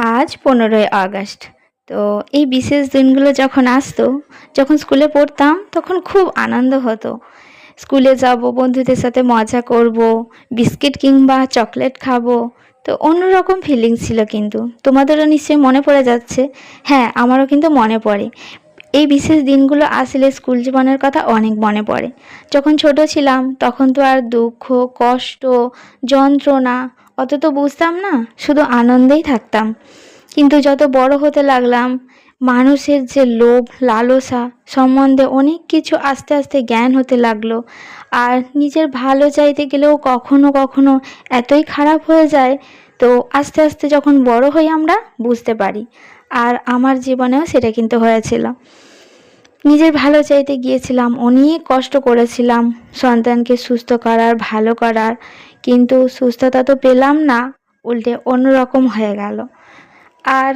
আজ পনেরোই আগস্ট। তো এই বিশেষ দিনগুলো যখন আসতো, যখন স্কুলে পড়তাম, তখন খুব আনন্দ হতো। স্কুলে যাব, বন্ধুদের সাথে মজা করব, বিস্কিট কিংবা চকলেট খাব। তো অন্যরকম ফিলিংস ছিল কিন্তু। তোমাদেরও নিশ্চয়ই মনে পড়ে যাচ্ছে। হ্যাঁ আমারও কিন্তু মনে পড়ে। এই বিশেষ দিনগুলো আসলে স্কুল জীবনের কথা অনেক মনে পড়ে। যখন ছোট ছিলাম, তখন তো আর দুঃখ, কষ্ট, যন্ত্রণা অত তো বুঝতাম না, শুধু আনন্দেই থাকতাম। কিন্তু যত বড় হতে লাগলাম, মানুষের যে লোভ, লালসা সম্বন্ধে অনেক কিছু আস্তে আস্তে জ্ঞান হতে লাগল। আর নিজের ভালো চাইতে গেলেও কখনো কখনো এতই খারাপ হয়ে যায়, তো আস্তে আস্তে যখন বড় হই আমরা বুঝতে পারি। আর আমার জীবনেও সেটা কিন্তু হয়েছিল। নিজের ভালো চাইতে গিয়েছিলাম, অনেক কষ্ট করেছিলাম সন্তানকে সুস্থ করার, ভালো করার, কিন্তু সুস্থতা তো পেলাম না, উল্টে অন্যরকম হয়ে গেল। আর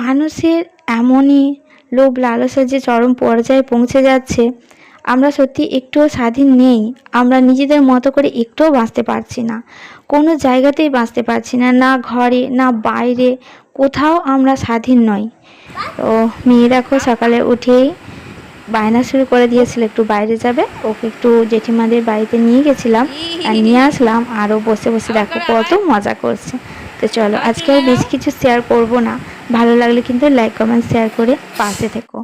মানুষের এমনই লোভ লালসা যে চরম পর্যায়ে পৌঁছে যাচ্ছে, আমরা সত্যি একটুও স্বাধীন নেই, আমরা নিজেদের মতো করে একটুও বাঁচতে পারছি না। কোনো জায়গাতেই বাঁচতে পারছি না না ঘরে, না বাইরে, কোথাও আমরা স্বাধীন নই। তো মেয়ে দেখো সকালে উঠেই বায়না শুরু করে দিয়েছিল, একটু বাইরে যাবে। ওকে একটু জেঠিমাদের বাড়িতে নিয়ে গেছিলাম আর নিয়ে আসলাম আরও বসে বসে দেখো কত মজা করছে। তো চলো, আজকে আর বেশি কিছু শেয়ার করব না। ভালো লাগলে কিন্তু লাইক কমেন্ট শেয়ার করে পাশে থেকো।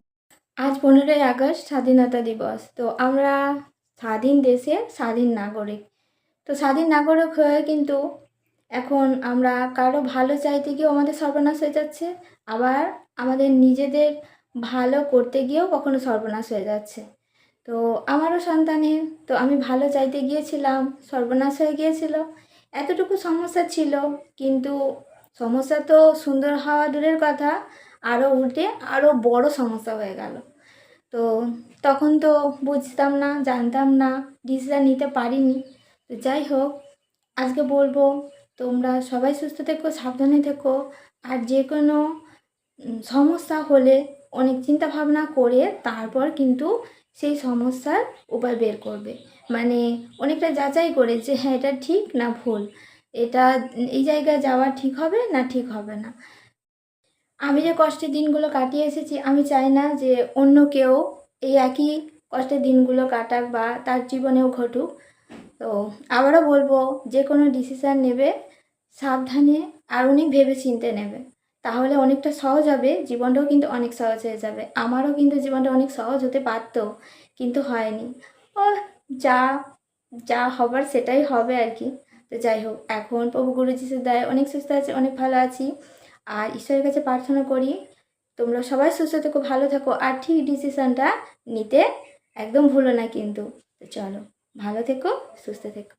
আজ পনেরোই আগস্ট, স্বাধীনতা দিবস। তো আমরা স্বাধীন দেশের স্বাধীন নাগরিক। তো স্বাধীন নাগরিক হয়ে কিন্তু এখন আমরা কারও ভালো চাইতে গিয়েও আমাদের সর্বনাশ হয়ে যাচ্ছে। আবার আমাদের নিজেদের ভালো করতে গিয়েও কখনো সর্বনাশ হয়ে যাচ্ছে। তো আমারও সন্তানের, তো আমি ভালো চাইতে গিয়েছিলাম, সর্বনাশ হয়ে গিয়েছিল। এতটুকু সমস্যা ছিল, কিন্তু সমস্যা তো সুন্দর হওয়া দূরের কথা আরও উল্টে আরও বড় সমস্যা হয়ে গেল। তো তখন তো বুঝতাম না, জানতাম না, ডিসিশান নিতে পারিনি। তো যাই হোক, আজকে বলব, তোমরা সবাই সুস্থ থেকো, সাবধানে থেকো, আর যে কোনো সমস্যা হলে অনেক চিন্তা ভাবনা করে তারপর কিন্তু সেই সমস্যার উপায় বের করবে। মানে অনেকটা যাচাই করে যে হ্যাঁ এটা ঠিক না ভুল? এটা এই জায়গায় যাওয়া ঠিক হবে না ঠিক হবে না? আমি যে কষ্টের দিনগুলো কাটিয়ে এসেছি, আমি চাই না যে অন্য কেউ এই একই কষ্টের দিনগুলো কাটাক বা তার জীবনেও ঘটুক। তো আবারও বলব, যে কোনো ডিসিশান নেবে, সাবধানে আর উনি ভেবে চিনতে নেবে। তাহলে অনেকটা সহজ হবে। জীবনটাও কিন্তু অনেক সহজ হয়ে যাবে। আমারও কিন্তু জীবনটা অনেক সহজ হতে পারতো কিন্তু হয়নি। ও, যা যা হবার সেটাই হবে আর কি। তো যাই হোক, এখন প্রভু গুরু দয়ায় অনেক সুস্থ আছে, অনেক ভালো আছি। আর ঈশ্বরের কাছে প্রার্থনা করি, তোমরা সবাই সুস্থ থেকো, ভালো থাকো, আর ঠিক ডিসিশনটা নিতে একদম ভুলো না কিন্তু। তো চলো, ভালো থেকো, সুস্থ থেকো।